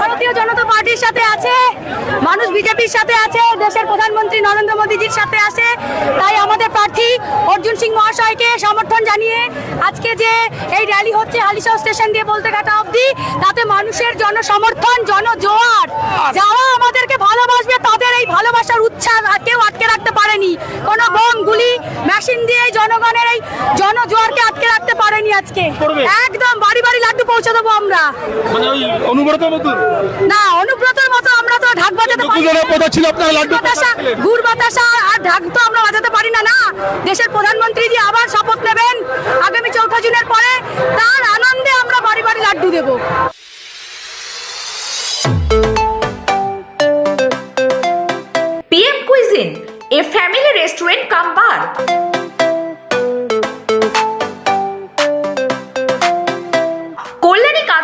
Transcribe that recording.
ভারতীয় জনতা পার্টির সাথে আছে, মানুষ বিজেপির সাথে আছে, দেশের প্রধানমন্ত্রী নরেন্দ্র মোদীজির সাথে আছে। তাই আমাদের প্রার্থী অর্জুন সিং মহাশয়কে সমর্থন জানিয়ে আজকে যে এই র্যালি হচ্ছে হালিশাহ স্টেশন দিয়ে বলতে কাটা অবধি, তাতে মানুষের জনসমর্থন, জনজোয়ার, যারা আমাদেরকে ভালোবাসবে তাদের এই ভালোবাসার উচ্ছ্বাস কেউ আটকে রাখতে পারেনি। কোনো বোম, গুলি মেশিন দিয়ে জনগণের এই পারেনি আজকে। একদম বাড়ি বাড়ি লাড্ডু পৌঁছে দেবো আমরা। মানে ওই অনুব্রত মতো? না অনুব্রতর মতো আমরা তো ঢাক বাজাতে পারি ছিল আপনারা লাড্ডু বাতাসা গুড় বাতাসা আর ঢাক তো আমরা বাজাতে পারি না না। দেশের প্রধানমন্ত্রী জি আবার শপথ নেবেন আগামী চৌঠা জুনের পরে। তার আনন্দে আমরা বাড়ি বাড়ি লাড্ডু দেবো। PM Cuisine, a family restaurant come bar.